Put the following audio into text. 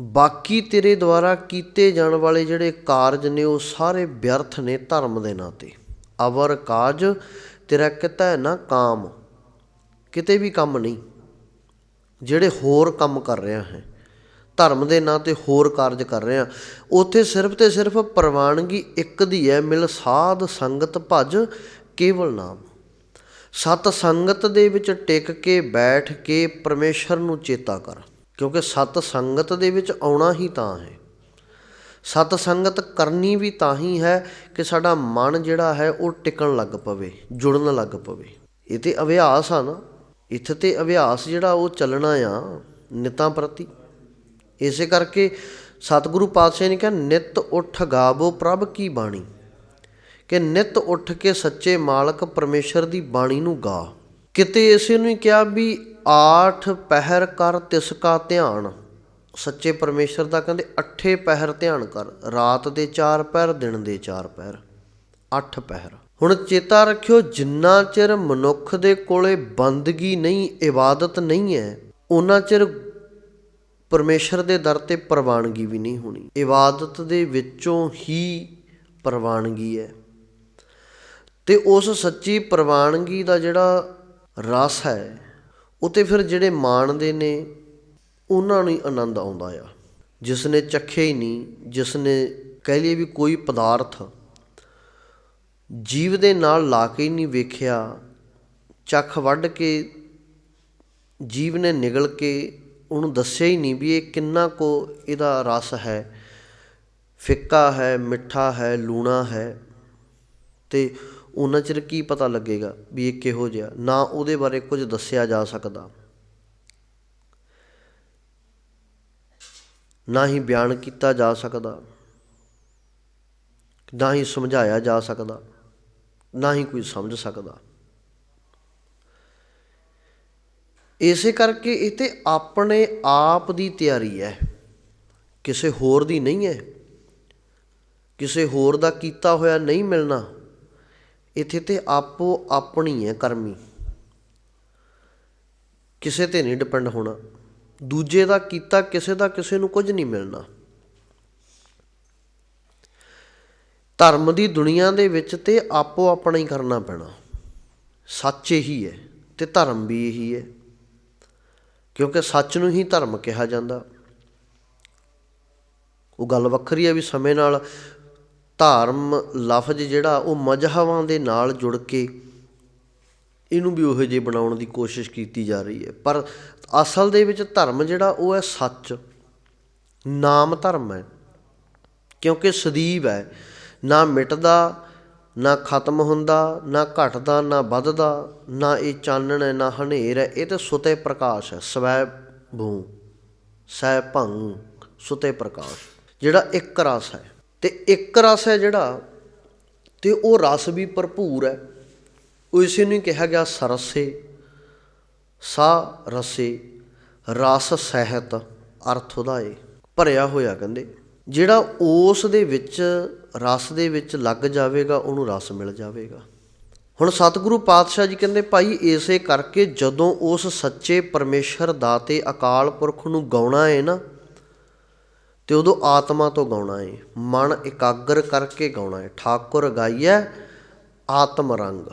ਬਾਕੀ ਤੇਰੇ ਦੁਆਰਾ ਕੀਤੇ ਜਾਣ ਵਾਲੇ ਜਿਹੜੇ ਕਾਰਜ ਨੇ, ਉਹ ਸਾਰੇ ਵਿਅਰਥ ਨੇ ਧਰਮ ਦੇ ਨਾਂ ਤੇ। ਅਵਰ ਕਾਜ ਤੇਰਾ ਕਿਤਾ ਨਾ ਕਾਮ, ਕਿਤੇ ਵੀ ਕੰਮ ਨਹੀਂ। ਜਿਹੜੇ ਹੋਰ ਕੰਮ ਕਰ ਰਿਹਾ ਹੈ, ਧਰਮ ਦੇ ਨਾਂ ਤੇ ਹੋਰ ਕਾਰਜ ਕਰ ਰਿਹਾ। ਉੱਥੇ ਸਿਰਫ ਤੇ ਸਿਰਫ ਪ੍ਰਵਾਨਗੀ ਇੱਕ ਦੀ ਹੈ, ਮਿਲ ਸਾਧ ਸੰਗਤ ਭਜ ਕੇਵਲ ਨਾਮ। ਸਤ ਸੰਗਤ ਦੇ ਵਿੱਚ ਟਿਕ ਕੇ ਬੈਠ ਕੇ ਪਰਮੇਸ਼ਰ ਨੂੰ ਚੇਤਾ ਕਰ। ਕਿਉਂਕਿ ਸਤ ਸੰਗਤ ਦੇ ਵਿੱਚ ਆਉਣਾ ਹੀ ਤਾਂ ਹੈ। ਸਤ ਸੰਗਤ ਕਰਨੀ ਵੀ ਤਾਂ ਹੀ ਹੈ ਕਿ ਸਾਡਾ ਮਨ ਜਿਹੜਾ ਹੈ ਉਹ ਟਿਕਣ ਲੱਗ ਪਵੇ, ਜੁੜਨ ਲੱਗ ਪਵੇ। ਇਹ ਤੇ ਅਭਿਆਸ ਆ ਨਾ। ਇੱਥੇ ਤੇ ਅਭਿਆਸ ਜਿਹੜਾ ਉਹ ਚੱਲਣਾ ਆ ਨਿਤਾਂ ਪ੍ਰਤੀ। ਇਸੇ ਕਰਕੇ ਸਤਿਗੁਰੂ ਪਾਤਸ਼ਾਹ ਨੇ ਕਿਹਾ, ਨਿਤ ਉੱਠ ਗਾਵੋ ਪ੍ਰਭ ਕੀ ਬਾਣੀ? ਕਿ ਨਿਤ ਉੱਠ ਕੇ ਸੱਚੇ ਮਾਲਕ ਪਰਮੇਸ਼ਰ ਦੀ ਬਾਣੀ ਨੂੰ ਗਾ। ਕਿਤੇ ਇਸੇ ਨੂੰ ਹੀ ਕਿਹਾ ਵੀ ਆਠ ਪਹਿਰ ਕਰ ਤਿਸ ਕਾ ਧਿਆਨ। ਸੱਚੇ ਪਰਮੇਸ਼ਰ ਦਾ ਕਹਿੰਦੇ ਅੱਠੇ ਪਹਿਰ ਧਿਆਨ ਕਰ। ਰਾਤ ਦੇ ਚਾਰ ਪਹਿਰ, ਦਿਨ ਦੇ ਚਾਰ ਪਹਿਰ। ਅੱਠ ਪਹਿਰ। ਹੁਣ ਚੇਤਾ ਰੱਖਿਓ, ਜਿੰਨਾ ਚਿਰ ਮਨੁੱਖ ਦੇ ਕੋਲੇ ਬੰਦਗੀ ਨਹੀਂ, ਇਬਾਦਤ ਨਹੀਂ ਹੈ ਉਹਨਾਂ ਚਿਰ ਪਰਮੇਸ਼ਰ ਦੇ ਦਰ ਤੇ ਪ੍ਰਵਾਨਗੀ ਵੀ ਨਹੀਂ ਹੋਣੀ। ਇਬਾਦਤ ਦੇ ਵਿੱਚੋਂ ਹੀ ਪ੍ਰਵਾਨਗੀ ਹੈ। ਤੇ ਉਸ ਸੱਚੀ ਪ੍ਰਵਾਨਗੀ ਦਾ ਜਿਹੜਾ ਰਸ ਹੈ ਉਹ ਤੇ ਫਿਰ ਜਿਹੜੇ ਮਾਣਦੇ ਨੇ, ਉਹਨਾਂ ਨੂੰ ਹੀ ਆਨੰਦ ਆਉਂਦਾ ਆ। ਜਿਸ ਨੇ ਚੱਖਿਆ ਹੀ ਨਹੀਂ ਜਿਸ ਨੇ ਕਹਿ ਲਈਏ ਵੀ ਕੋਈ ਪਦਾਰਥ ਜੀਵ ਦੇ ਨਾਲ ਲਾ ਕੇ ਹੀ ਨਹੀਂ ਵੇਖਿਆ, ਚੱਖ ਵੱਢ ਕੇ ਜੀਵ ਨੇ ਨਿਗਲ ਕੇ ਉਹਨੂੰ ਦੱਸਿਆ ਹੀ ਨਹੀਂ ਵੀ ਇਹ ਕਿੰਨਾ ਕੋ ਇਹਦਾ ਰਸ ਹੈ। ਫਿੱਕਾ ਹੈ, ਮਿੱਠਾ ਹੈ, ਲੂਣਾ ਹੈ ਤੇ ਉਹਨਾਂ ਚਿਰ ਕੀ ਪਤਾ ਲੱਗੇਗਾ ਵੀ ਇਹ ਕਿਹੋ ਜਿਹਾ, ਨਾ ਉਹਦੇ ਬਾਰੇ ਕੁਝ ਦੱਸਿਆ ਜਾ ਸਕਦਾ। ਨਾ ਹੀ ਬਿਆਨ ਕੀਤਾ ਜਾ ਸਕਦਾ, ਨਾ ਹੀ ਸਮਝਾਇਆ ਜਾ ਸਕਦਾ, ਨਾ ਹੀ ਕੋਈ ਸਮਝ ਸਕਦਾ। ਇਸੇ ਕਰਕੇ ਇਹ ਤੇ ਆਪਣੇ ਆਪ ਦੀ ਤਿਆਰੀ ਹੈ। ਕਿਸੇ ਹੋਰ ਦੀ ਨਹੀਂ ਹੈ। ਕਿਸੇ ਹੋਰ ਦਾ ਕੀਤਾ ਹੋਇਆ ਨਹੀਂ ਮਿਲਣਾ। ਇੱਥੇ ਤੇ ਆਪੋ ਆਪਣੀ ਹੈ ਕਰਮੀ। ਕਿਸੇ ਤੇ ਨਹੀਂ ਡਿਪੈਂਡ ਹੋਣਾ। ਦੂਜੇ ਦਾ ਕੀਤਾ ਕਿਸੇ ਦਾ ਕਿਸੇ ਨੂੰ ਕੁਝ ਨਹੀਂ ਮਿਲਣਾ। ਧਰਮ ਦੀ ਦੁਨੀਆ ਦੇ ਵਿੱਚ ਤੇ ਆਪੋ ਆਪਣਾ ਹੀ ਕਰਨਾ ਪੈਣਾ। ਸੱਚ ਇਹੀ ਹੈ ਤੇ ਧਰਮ ਵੀ ਇਹੀ ਹੈ। ਕਿਉਂਕਿ ਸੱਚ ਨੂੰ ਹੀ ਧਰਮ ਕਿਹਾ ਜਾਂਦਾ। ਉਹ ਗੱਲ ਵੱਖਰੀ ਹੈ ਵੀ ਸਮੇਂ ਨਾਲ ਧਰਮ ਲਫ਼ਜ਼ ਜਿਹੜਾ ਉਹ ਮਜ਼ਹਬਾਂ ਦੇ ਨਾਲ ਜੁੜ ਕੇ ਇਹਨੂੰ ਵੀ ਉਹੋ ਜਿਹੇ ਬਣਾਉਣ ਦੀ ਕੋਸ਼ਿਸ਼ ਕੀਤੀ ਜਾ ਰਹੀ ਹੈ। ਪਰ ਅਸਲ ਦੇ ਵਿੱਚ ਧਰਮ ਜਿਹੜਾ ਉਹ ਹੈ ਸੱਚ। ਨਾਮ ਧਰਮ ਹੈ। ਕਿਉਂਕਿ ਸਦੀਵ ਹੈ। ਨਾ ਮਿਟਦਾ, ਨਾ ਖਤਮ ਹੁੰਦਾ, ਨਾ ਘਟਦਾ, ਨਾ ਵੱਧਦਾ, ਨਾ ਇਹ ਚਾਨਣ ਹੈ, ਨਾ ਹਨੇਰ ਹੈ। ਇਹ ਤਾਂ ਸੁਤੇ ਪ੍ਰਕਾਸ਼ ਹੈ। ਸਵੈ ਭੂ ਸੈ ਭੰਗ, ਸੁਤੇ ਪ੍ਰਕਾਸ਼। ਜਿਹੜਾ ਇੱਕ ਰਸ ਹੈ। ਤੇ ਇੱਕ ਰਸ ਹੈ ਜਿਹੜਾ ਤੇ ਉਹ ਰਸ ਵੀ ਭਰਪੂਰ ਹੈ। ਉਹ ਇਸੇ ਨੂੰ ਹੀ ਕਿਹਾ ਗਿਆ ਸਰਸੇ। ਸਾ ਰਸੇ, ਰਸ ਸਹਿਤ, ਅਰਥ ਉਹਦਾ ਏ। ਭਰਿਆ ਹੋਇਆ ਕਹਿੰਦੇ। ਜਿਹੜਾ ਉਸ ਦੇ ਵਿੱਚ, ਰਸ ਦੇ ਵਿੱਚ ਲੱਗ ਜਾਵੇਗਾ, ਉਹਨੂੰ ਰਸ ਮਿਲ ਜਾਵੇਗਾ। ਹੁਣ ਸਤਿਗੁਰੂ ਪਾਤਸ਼ਾਹ ਜੀ ਕਹਿੰਦੇ, ਭਾਈ, ਇਸੇ ਕਰਕੇ ਜਦੋਂ ਉਸ ਸੱਚੇ ਪਰਮੇਸ਼ਰ ਦਾ ਤੇ ਅਕਾਲ ਪੁਰਖ ਨੂੰ ਗਾਉਣਾ ਏ ਨਾ ਤੇ ਉਦੋਂ ਆਤਮਾ ਤੋਂ ਗਾਉਣਾ ਏ। ਮਨ ਇਕਾਗਰ ਕਰਕੇ ਗਾਉਣਾ ਏ। ਠਾਕੁਰ ਗਾਈਐ ਆਤਮ ਰੰਗ।